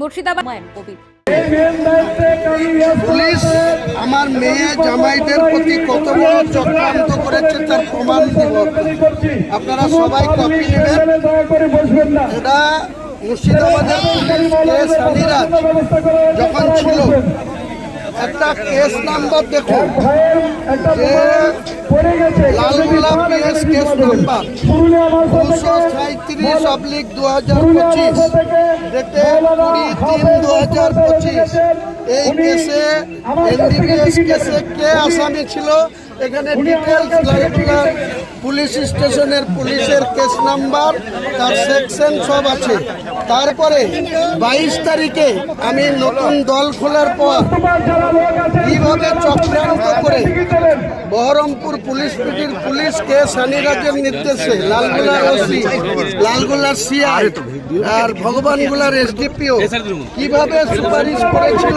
মুর্শিদাবাদ আমার মেয়ে জামাইদের প্রতি কত চক্রান্ত করেছে তার প্রমাণ দিব। আপনারা সবাই কপি নেবেন। এটা মুর্শিদাবাদের পুলিশ যখন ছিল, একটা কেস নাম্বার দেখুন। কেস নাম্বার দুশো সাঁত্রিশ অবলিক দু হাজার পঁচিশ ডেটে কুড়ি তিন দু হাজার পঁচিশ এই কেসে এনডিপিএস কেসে কে আসামি ছিল? এখানে ডিটেলস পুলিশ স্টেশনের পুলিশের কেস নাম্বার তার সেকশন সব আছে। তারপরে বাইশ তারিখে আমি নতুন দল খোলার পর কীভাবে চক্রান্ত করে বহরমপুর পুলিশ পিটির পুলিশকে সানিরাজের নির্দেশে লালগোলার ওসি, লালগোলার সিআই আর ভগবানগুলার এসডিপিও কীভাবে সুপারিশ করেছিল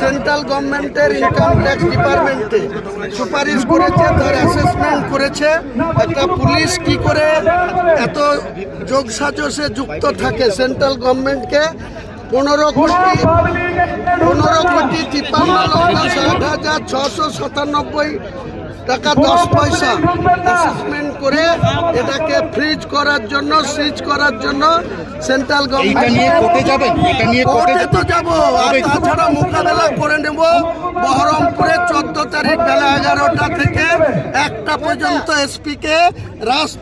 সেন্ট্রাল গভর্নমেন্টের ইনকাম ট্যাক্স ডিপার্টমেন্টে? সুপারিশ করেছে, তার অ্যাসেসমেন্ট করেছে। একটা পুলিশ কি করে এত যোগসাজসে যুক্ত থাকে সেন্ট্রাল গভর্নমেন্টকে? পনেরো কোটি পনেরো কোটি তিপ্পান্ন লক্ষ ষাট হাজার ছশো সাতানব্বই টাকা দশ পয়সা অ্যাসেসমেন্ট করে এটাকে ফ্রিজ করার জন্য সিজ করার জন্য সেন্ট্রাল গভর্নমেন্ট তো যাব। আর তাছাড়া মোকাবেলা করে নেব। বহরমপুরে চোদ্দ তারিখ বেলা এগারোটা থেকে একটা পর্যন্ত এসপিকে রাস্তা